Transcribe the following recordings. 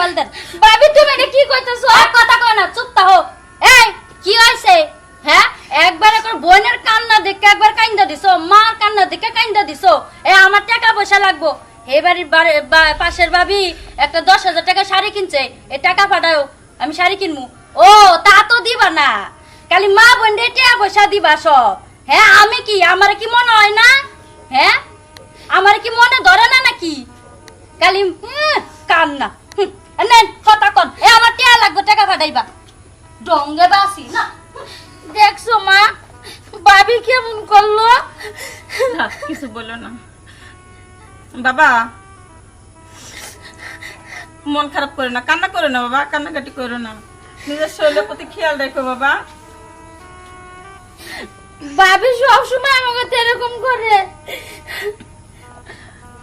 Mobile দেন তুমি এটা কি কইতেছো? আর কথা কয় না, চুপ থাকো। এই, কি হইছে? হ্যাঁ? একবার একবার বোনের কান্না দেখে একবার কাইন্দা দিছো, মার কান্না দেখে কাইন্দা দিছো। এ, আমার টাকা পয়সা লাগবো। হে বাড়ির পাশের ভাবি একটা দশ হাজার টাকা শাড়ি কিনছে, এ, টাকা পাঠাও, আমি শাড়ি কিনবো। ও, তা তো দিবা না। খালি মা বোন টাকা পয়সা দিবা সব। হ্যাঁ আমি কি, আমার কি মনে হয় না? হ্যাঁ? আমার কি মনে ধরে না নাকি? খালি বলো না। বাবা মন খারাপ করে না কান্না করো না বাবা কান্নাকাটি করো না। নিজের শরীরের প্রতি খেয়াল রেখো বাবা। বাবি সবসময় আমাকে এরকম করে।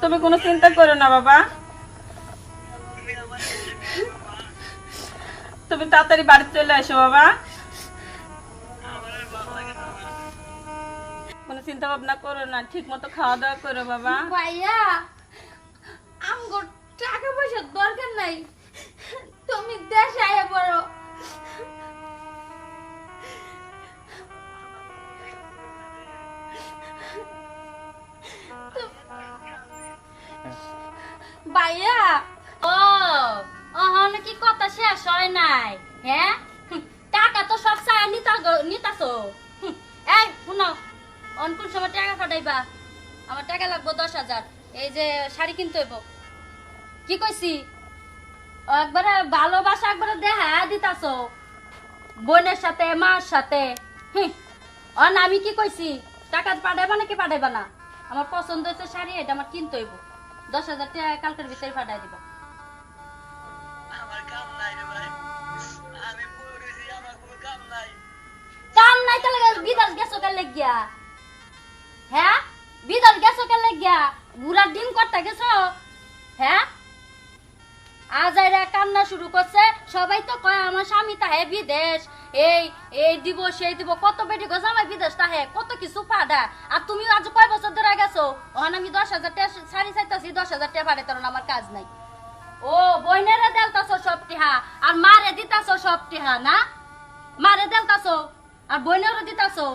তুমি কোনো চিন্তা করো না বাবা। তুমি তাড়াতাড়ি বাড়ি চলে আসো বাবা। চিন্তা ভাবনা করো না ঠিক মতো খাওয়া দাওয়া করো বাবা। ভাইয়া, আমগো টাকা পয়সার দরকার নাই। তুমি দেশে আয়া পড়ো। ভাইয়া, ও, অহন কি কথা শেষ হয় নাই? হ্যাঁ? টাকা তো সব চায় নিতা নিতাছো। অন কোন সময় টাকা পাঠাইবা আমার টাকা লাগবো দশ হাজার। এই যে শাড়ি কিনতে হইব। কি কইছি? একবারে ভালোবাসা একবারে দেখা দিতাছো। বোনের সাথে মার সাথে। অন আমি কি কইছি? টাকা পাঠাইবা নাকি পাঠাইবা না? আমার পছন্দ হয়েছে শাড়ি এটা আমার কিনতে হইব। দশ হাজার টাকা কালকের ভিতরে পাঠাই দিবা। কাম নাই তাহলে বিদেশ গেছো কেন গিয়া হ্যাঁ? বিদেশ গেছো কেন গিয়া ঘুরার ডিম করতে গেছো? হ্যাঁ? আজ এরা কান্না শুরু করছে। সবাই তো কয়, আমার স্বামী তাহে বিদেশ। এই এই দিব সেই দিব কত বেটি গো জামাই বিদেশ তাহে, কত কিছু পাডা আর তুমি আজ কয় বছর ধরে গেছো? ওখানে আমি দশ হাজার টাকা শাড়ি চাইতাছি, দশ হাজার টাকা পাঠাই তোর আমার কাজ নাই। ও, বইনেরে দেলতাছো সব টিহা আর মারে দিতাছো সব টিহা না? মারে দেলতাছো, আর বইনেরও দিতাছো?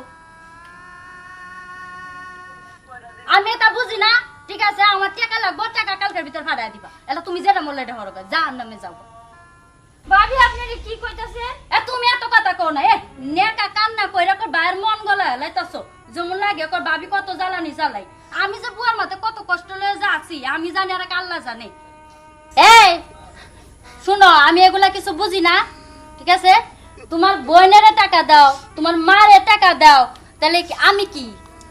আমি এটা বুঝি না। ঠিক আছে আমার টাকা লাগবো টাকা কালকের ভিতর ফাড়াই দিবা। এটা তুমি যেটা মূল্য এটা হরবে যা নামে যাও ভাবি আপনি কি কইতাছে এ তুমি এত কথা কও না এ নেকা কান্না কইরা কর বাইরের মন গলা লাইতাছো যেমন লাগে কর ভাবি কত জ্বালানি জ্বালাই। আমি যে বুয়ার মতে কত কষ্ট লয়ে যা আছি আমি জানি আর আল্লাহ জানে। এই শুনো আমি এগুলা কিছু বুঝি না। ঠিক আছে? তোমার বোনের টাকা দাও তোমার মারে টাকা দাও তাহলে কি- আমি কি?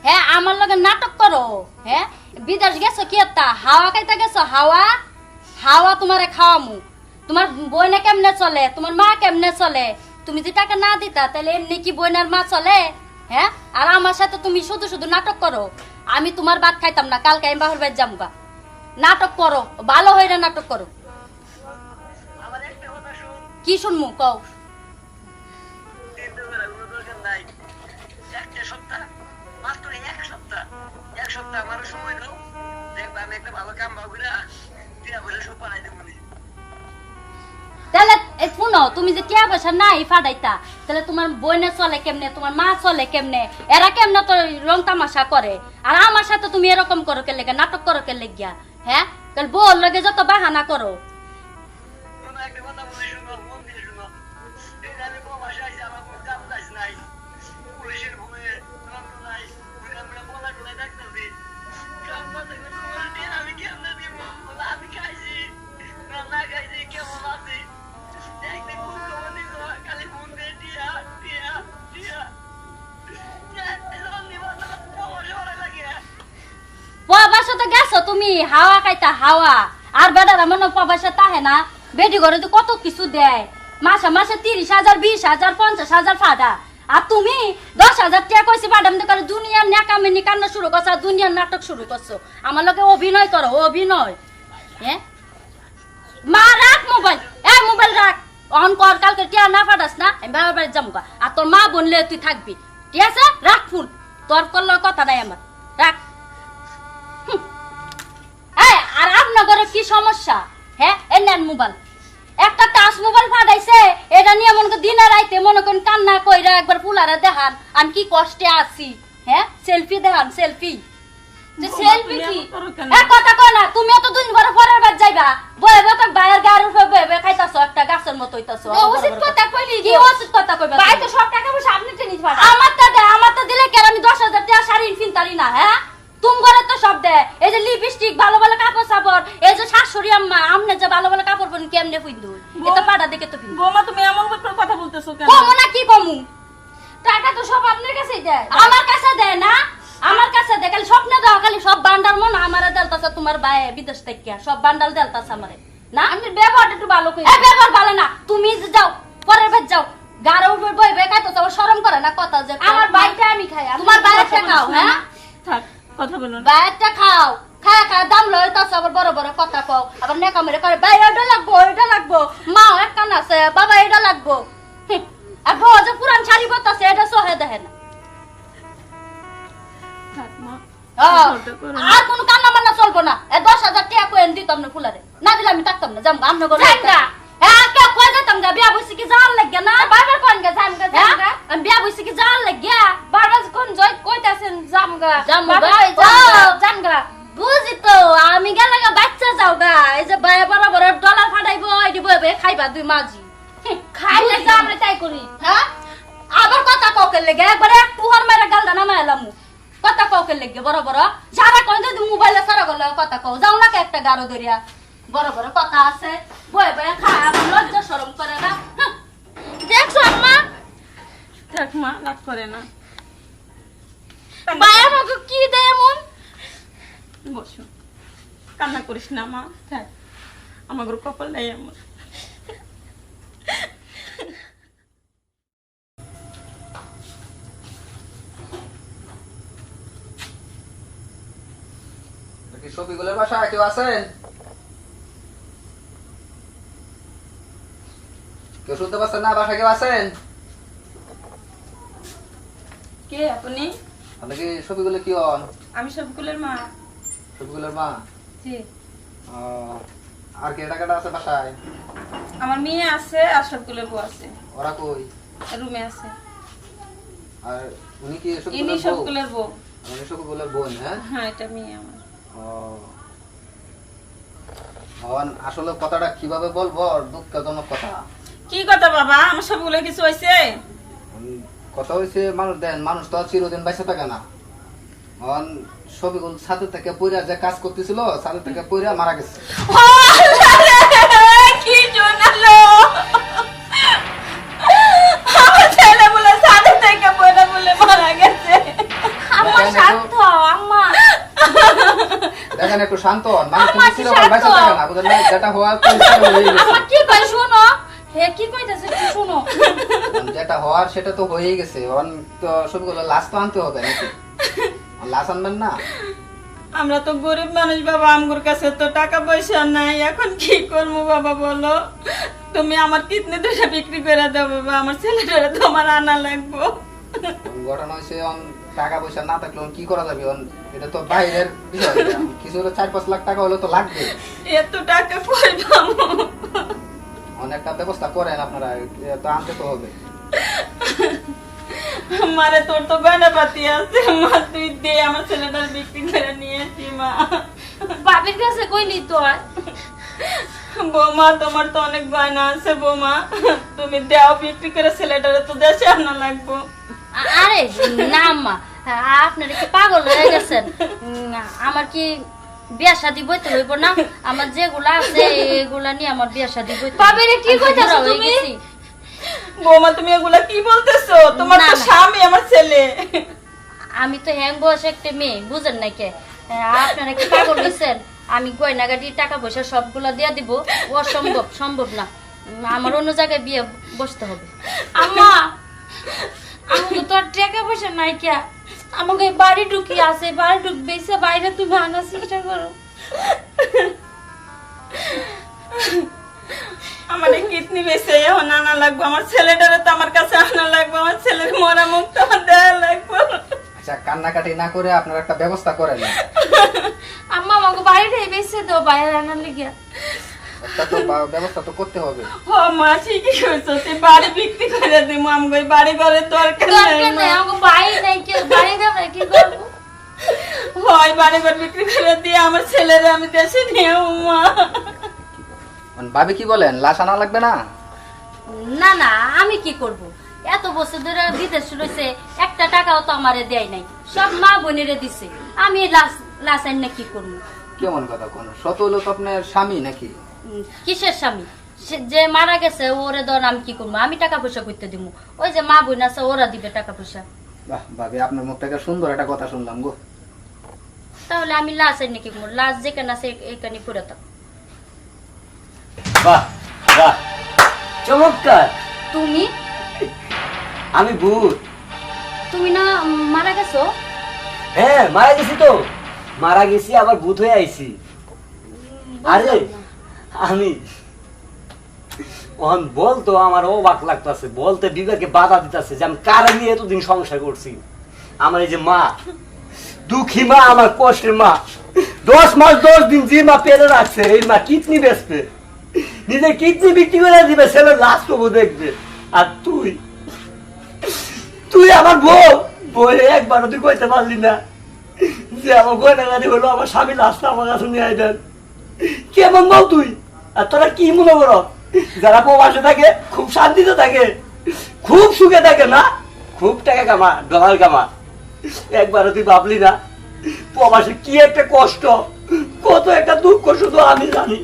হ্যাঁ আমার লগে নাটক করো। হ্যাঁ বিদেশ গেছো কি একটা? হাওয়া খাইতে গেছো? হাওয়া? হাওয়া তোমারে খাওয়ামু। তোমার বইনে কেমনে চলে? তোমার মা কেমনে চলে? তুমি যদি টাকা না দিতা, তাহলে এমনি কি বইনার মা চলে? হ্যাঁ আর আমার সাথে তুমি শুধু শুধু নাটক করো। আমি তোমার ভাত খাইতাম না, কালকে আমি বাহুর বাড়ি যামগা। নাটক করো, ভালো হইরা নাটক করো। কি শুনমু, কও? সপ্তাহ সপ্তাহ আমারও সময় আমি একটা ভালো কাম টিয়া বলে সব পালাই দেবো তাহলে শুনো, তুমি যে টিয়া পয়সা নাই ফাদাইতা, তাহলে তোমার বইনে চলে কেমনে, তোমার মা চলে কেমনে, এরা কেমনে তো রং তামাশা করে? আর আমার সাথে তুমি এরকম করো কে লেগে নাটক করো কে লেগিয়া হ্যাঁ বউর লগে যত বাহানা করো। তুমি হাওয়া খাইতা হাওয়া। আর বেটারা মনে প্রবাসে তাহে না, বেটি ঘরে তো কত কিছু দেয়। মাসে মাসে তিরিশ হাজার, বিশ হাজার, পঞ্চাশ হাজার ফাটা আর তুমি দশ হাজার টাকা কইছি ম্যাডাম করে দুনিয়ার ন্যাকামেনি কান্না শুরু করছ দুনিয়ার নাটক শুরু করছ। আমার লোকে অভিনয় করো, অভিনয়। হ্যাঁ? মা, রাখ মোবাইল। এ, মোবাইল রাখ। অন কর, কালকে টিয়া না ফাটাস না, আমি বাবার বাড়ি যাব আর তোর মা বললে তুই থাকবি। ঠিক আছে? রাখ ফোন তোর করলে কথা নাই আমার। রাখ। আর আপনার কি সমস্যা? হ্যাঁ এ নেন মোবাইল। একটা টাচ মোবাইল ফাটাইছে এটা নিয়ে মনে করেন দিনে রাইতে মনে করেন কান্না কইরা একবার ফুলারে দেখান আমি কি কষ্টে আছি। হ্যাঁ সেলফি দেখান সেলফি যে সেলফি কি? এক কথা কয় না তুমিও তো দুদিন পরে পরের বার যাইবা বয়ে বয়ে তো বাইরের গায়ের উপরে বয়ে বয়ে খাইতাছো একটা গাছের মতো হইতাছো। উচিত কথা কইলি কি? উচিত কথা কইবা ভাই তো সব টাকা পয়সা আপনি টেনিস আমার তো দে আমার তো দিলে কেন আমি দশ হাজার টাকা শাড়ি কিনতারি না হ্যাঁ? তুম ঘরে তো সব দে। এই যে লিপস্টিক ভালো ভালো কাপড় সাপড়। এই যে শাশুড়ি আম্মা আমনে যে ভালো ভালো কাপড় পরেন কেমনে পিন্দু এটা পাড়া দেখে তো পিন্দু বৌমা তুমি এমন করে কথা বলতেছো কেন? কমু না কি কমু? টাকা তো সব আপনার কাছেই দেয়। আমার কাছে দেয় না। আমার কাছে দে খালি স্বপ্নে দাও খালি সব বান্ডাল মন আমারে দেলতাছে তোমার ভাই বিদেশ থেকে। সব বান্ডাল দেলতাছে আমারে। না? আপনি ব্যবহারটা একটু ভালো করে। ব্যবহার ভালো না। তুমি যে যাও পরের বার যাও। গাড়ো উপর বই বে খাইতো আমার শরম করে না কথা যে আমার বাইকটা আমি খাই তোমার বাইরে খাও হ্যাঁ? থাক। কথা বলো বাইরটা খাও। খায় খায় দাম লয় তাছ আবার বড় বড় কথা কও। আবার নেকা মেরে করে ভাই এটা লাগবো এটা লাগবো। মা এক কান আছে বাবা এটা লাগবো। আর বউ যে পুরান শাড়ি পরতাছে এটা সহে দেখে না। আর কোনো কান্না মান্না চলবো না। এ দশ হাজার টাকা কয়েন দিতাম না ফুলারে না দিলে আমি থাকতাম না যাম আমনে করে জানগা। হ্যাঁ কে কয়ে যেতাম গা বিয়া বসে কি যাওয়ার লাগে না বারবার কোন গা জামগা হ্যাঁ জামগা আমি বিয়া বসে কি যাওয়ার লাগে বারবার কোন জয় কইতাছেন জামগা জামগা, বাবা ওই ও। জামগা জামগা বুঝি তো আমি গেলে গা বাচ্চা যাও গা এই যে বায় বড় বড় ডলার ফাটাইবো এটি বইবে খাইবা দুই মাঝি। খাইলে যা আমরা তাই করি। হ্যাঁ? আবার কথা কাউকে লেগে একবারে পুহার মেরে গাল দানা মাইলাম কথা কাউকে লেগে বড় বড় সারা কই যদি মোবাইলে সারা গলে কথা কও যাও না একটা গারো দরিয়া বড় বড় কথা আছে বয়ে বয়ে খায় আমার লজ্জা শরম করে না। দেখছ আম্মা? থাক মা রাগ করে না। ভাই আমাকে কি দেয় এমন? বসো। কান্না করিস না মা। থাক। আমার কপাল নাই এমন। কি বাসায় কেউ আছেন? কেউ শুনতে পাচ্ছেন না? বাসায় কেউ আছেন? কে আপনি? আপনি কি কি হন আমি সবগুলোর মা। মা? জি। আর কে টাকাটা আছে বাসায়? আমার মেয়ে আছে আর সবগুলোর বউ আছে। ওরা কই? রুমে আছে। আর উনি কি ইনি বউ? সবগুলোর বউ। উনি শফিকুলের বোন হ্যাঁ হ্যাঁ এটা মেয়ে আমার। ও। আসলে কথাটা কীভাবে বলব? দুঃখজনক কথা। কি কথা বাবা? আমার সবগুলো কিছু হয়েছে কথা হয়েছে মানুষ দেন মানুষ তো চিরদিন বাইসে থাকে না। শফিকুল ছাদের থেকে পইরা যে কাজ করতেছিল ছাদের থেকে পইরা মারা গেছে। কি জানালো। আমার ছেলে বলে সাথে থেকে পড়ে বলে মারা গেছে। আম্মা একটু- শান্ত আম্মা। দেখেন একটু শান্ত হন মানুষ। বাইসে থাকে না বুঝলেন? যেটা হওয়ার কি কই শুনো। হে কি কইতাছে শুনো। যেটা হওয়ার সেটা তো হয়েই গেছে। অন তো সবগুলো লাশ তো আনতে হবে নাকি? লাশ আনবেন না? আমরা তো গরিব মানুষ বাবা আমগুর কাছে তো টাকা পয়সা নাই। এখন কি করব বাবা বলো? তুমি আমার কিডনি দুটা বিক্রি করে দাও বাবা। আমার ছেলেটারে তোমার আনা লাগবো। ঘটনা হয়েছে অন টাকা পয়সা না থাকলে কি করা যাবে? এটা তো বাইরের বিষয়। কিছু হলে চার পাঁচ লাখ টাকা হলে তো লাগবে। এত টাকা কই অনেকটা ব্যবস্থা করেন আপনারা তো আনতে তো হবে। মারে তোর তো গয়না পাতি আছে মা তুই দে আমার ছেলেটার বিক্রি করে নিয়েছি মা। বাবির কাছে কইলি তো আর। বৌমা তোমার তো অনেক গয়না আছে বৌমা। তুমি দেও বিক্রি করে ছেলেটারে তো দেশে আনা লাগবো। আরে না মা। আপনারা কি পাগল হয়ে গেছেন? আমার কি বিয়া শাদি বইতে হইব না। আমার যেগুলা আছে এগুলা নিয়ে আমার বিয়া শাদি বইতে হইব। বাবারে কি আমি কইতাছো তুমি? বৌমা তুমি এগুলা কি বলতেছো? তোমার তো স্বামী আমার ছেলে। আমি তো হ্যাং বয়স একটা মেয়ে বুঝেন না কে? আপনারা কি পাগল হয়েছেন আমি গয়নাগাটি টাকা পয়সা সবগুলা দিয়ে দিব। অসম্ভব সম্ভব না। আমার অন্য জায়গায় বিয়ে বসতে হবে। আম্মা! আমাকে তো আর টাকা পয়সা নাই কে? আমাকে বাড়ি ঢুকি আছে বাড়ি ঢুক বেসে বাইরে তুমি আনার চেষ্টা করো। আমার কিডনি বেঁচে এখন আনা লাগবো আমার ছেলেটারে তো আমার কাছে আনা লাগবো আমার ছেলের মরা মুখ তো আমার দেয়া লাগবো। আচ্ছা কান্নাকাটি না করে আপনারা একটা ব্যবস্থা করেন। আম্মা আমাকে বাড়িটাই বেসে দাও বাইরে আনার লিগে একটা তো ব্যবস্থা তো করতে হবে। ও মা ঠিকই কইছো। তুই বাড়ি বিক্রি করে দিমু আমগো এই বাড়ি ঘরের দরকার নাই দরকার নেই বাড়ি নেই কেউ বাড়ি দেবে কি করব? হয় বাড়ি ঘর বিক্রি করে দিয়ে আমার ছেলেরা আমি দেশে নিয়ে মা। মানে ভাবি কি বলেন লাশ আনা লাগবে না? না না আমি কি করব? এত বছর ধরে বিদেশ রয়েছে একটা টাকাও তো আমারে দেয় নাই। সব মা বোনেরে দিছে। আমি লাশ লাস আইন না কি করব? কেমন কথা কোন? শত হলো তো আপনার স্বামী নাকি? কিসের স্বামী? যে মারা গেছে ওরে ধর আমি কি করব? আমি টাকা পয়সা করতে দিব ওই যে মা বোন আছে ওরা দিবে টাকা পয়সা বাহ ভাবি আপনার মুখ থেকে সুন্দর একটা কথা শুনলাম গো। তাহলে আমি লাশ আইন না করব? লাশ যেখানে আছে এখানে করে থাক। বাহ বাহ। চমৎকার। তুমি? আমি ভূত। তুমি না মারা গেছো? হ্যাঁ মারা গেছি তো। মারা গেছি আবার ভূত হয়ে আইছি। আরে আমি? ওহন বলতো আমার অবাক লাগতাছে বলতে বিবেকে বাধা দিতেছে যে আমি কারে নিয়ে এতদিন সংসার করছি? আমার এই যে মা, দুঃখী মা, আমার কষ্টের মা, দশ মাস, দশ দিন যে মা পেরে রাখছে, এই মা কিডনি বেচবে। নিজের কিডনি বিক্রি করে দিবে, ছেলের লাশ তবু দেখবে। আর তুই? তুই আমার বউ? বলে একবারও তুই কইতে পারলি না। যে আমার গয়নাগাড়ি হলো, আমার স্বামী লাশটা আমার কাছে নিয়ে আইলেন কেমন বল তুই? আর তোরা কি মনে করো? যারা প্রবাসে থাকে, খুব শান্তিতে থাকে, খুব সুখে থাকে না? খুব টাকা কামা, ডলার কামা। একবারও তুই ভাবলি না? প্রবাসে কি একটা কষ্ট, কত একটা দুঃখ শুধু আমি জানি।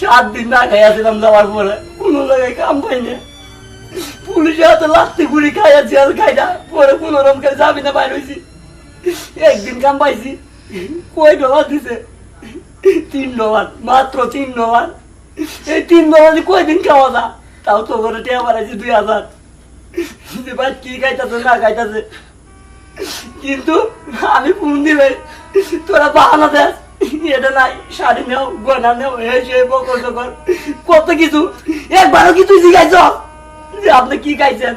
সাত দিন না খাইয়াছিলাম যাওয়ার পরে, কোনো জায়গায় কাম পাইনি পুলিশের হাতে লাত্তি গুড়ি খাইয়া জেল খাইনা পরে কোনো রকম করে যাবি না বাইর হয়েছি একদিন কাম পাইছি। কই ডলার দিছে? তিন মাত্র তিন এই তিন কয়দিন খাওয়া তাও তো বাড়াইছি দুই হাজার। ভাই কি না কিন্তু আমি ফোন তোরা বাহানা এটা নাই, শাড়ি নেও, গয়না নেও বকর কত কিছু, একবারও কি তুই জিজ্ঞাসা যে আপনি কি খাইছেন?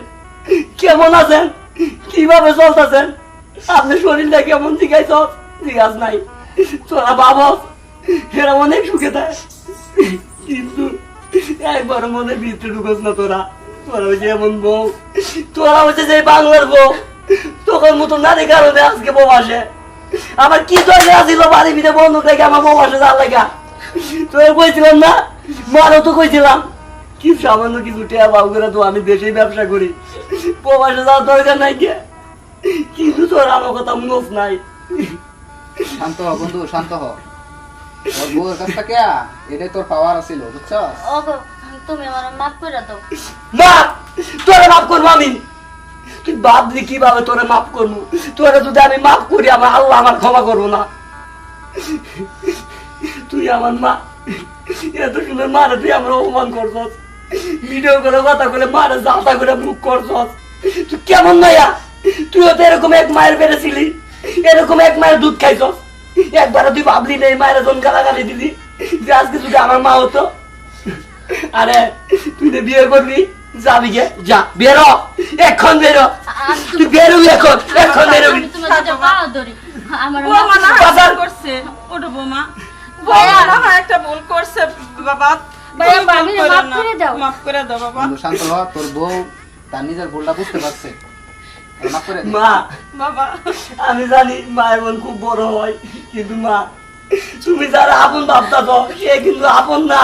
কেমন আছেন? কীভাবে চলতেছেন? আপনি শরীরটা কেমন জিজ্ঞাস নাই। তোরা বাবা এরা অনেক সুখে কিন্তু একবার মনে ভিতরে ঢুকস না তোরা। তোরা হচ্ছে এমন বউ। তোরা হচ্ছে যে বাংলার বউ। তোর মতো নারী কারণে আজকে বউ আসে। আমার কি দরকার আছিল বাড়ি ভিতরে বন্ধু থেকে আমার বউ আসে যার লেগা? তোর কইছিলাম না? মারও তো কইছিলাম। কি সামান্য কিছু টেয়া বাবু করে তো আমি দেশেই ব্যবসা করি। প্রবাসে যাওয়ার দরকার নাই কে কিন্তু তোর আমার কথা মনোজ নাই। শান্ত হ, বন্ধু, শান্ত হ। তোর বউয়ের কাছ থেকে এটাই তোর পাওয়ার আছিল বুঝছস? তুমি আমার মাফ করে দাও। না তোরে মাফ করব আমি। তুই ভাবলি কীভাবে তোরে মাফ করব? তোরে যদি আমি মাফ করি আমার আল্লাহ আমার ক্ষমা করব না। তুই আমার মা। এত সুন্দর মারে তুই আমার অপমান করছস। ভিডিও করে কথা করে মারে জাতা করে মুখ করছস। তুই কেমন নয়া তুইও তো এরকম এক মায়ের বেড়েছিলি এরকম এক মায়ের দুধ খাইছস। একবারও তুই ভাবলি না এই মায়ের জন গালাগালি দিলি। যে আজকে যদি আমার মা হতো। আরে তুই তো বিয়ে করবি যাবি গে? যা বেরো। এখন বেরো। আমি তুই বেরোবি এখন এখন বেরোবি। আমার বাবা। করছে। ওটা বৌমা। ভাইয়া। বৌমা না একটা ভুল করছে বাবা। ভাইয়া, তুমি ভুল ভাবিরে করো মাফ করে দাও। মাফ করে দাও বাবা। শান্ত হ তোর বউ তার নিজের ভুলটা বুঝতে পারছে। ওর মাফ করে দে। মা বাবা। আমি জানি মায়ের মন খুব বড় হয়। কিন্তু মা তুমি যারা আপন ভাবতাছ সে কিন্তু আপন না।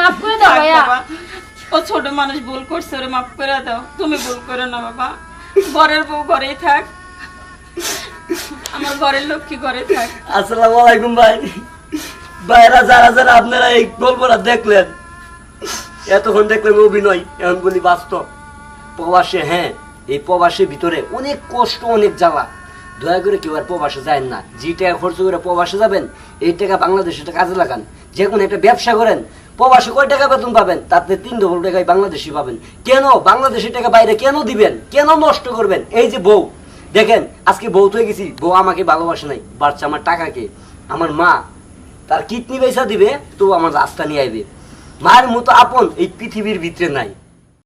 মাফ করে দাও ভাইয়া। ও ছোট মানুষ ভুল করছে ওরে মাফ করে দাও। তুমি ভুল করো না বাবা। ঘরের বউ ঘরেই থাক। আমার ঘরের লক্ষ্মী ঘরে থাক। আসসালামু আলাইকুম ভাই। ভাইরা যারা যারা আপনারা এই গল্পটা দেখলেন এতক্ষণ দেখলেন অভিনয় এমন বলি বাস্তব। প্রবাসে হ্যাঁ এই প্রবাসের ভিতরে অনেক কষ্ট অনেক জ্বালা। দয়া করে কেউ আর প্রবাসে যায় না। যে টাকা খরচ করে প্রবাসে যাবেন, এই টাকা বাংলাদেশে কাজে লাগান। যে কোনো একটা ব্যবসা করেন, প্রবাসে কয় টাকা বেতন পাবেন? তাতে তিন ডবল টাকায় বাংলাদেশি পাবেন। কেন বাংলাদেশি টাকা বাইরে কেন দিবেন? কেন নষ্ট করবেন? এই যে বউ। দেখেন, আজকে বউ তো গেছি, বউ আমাকে ভালোবাসে নাই। বাচ্চা আমার টাকাকে। আমার মা তার কিডনি পয়সা দিবে তো আমার রাস্তা নিয়ে আইবে। মায়ের মতো আপন এই পৃথিবীর ভিতরে নাই।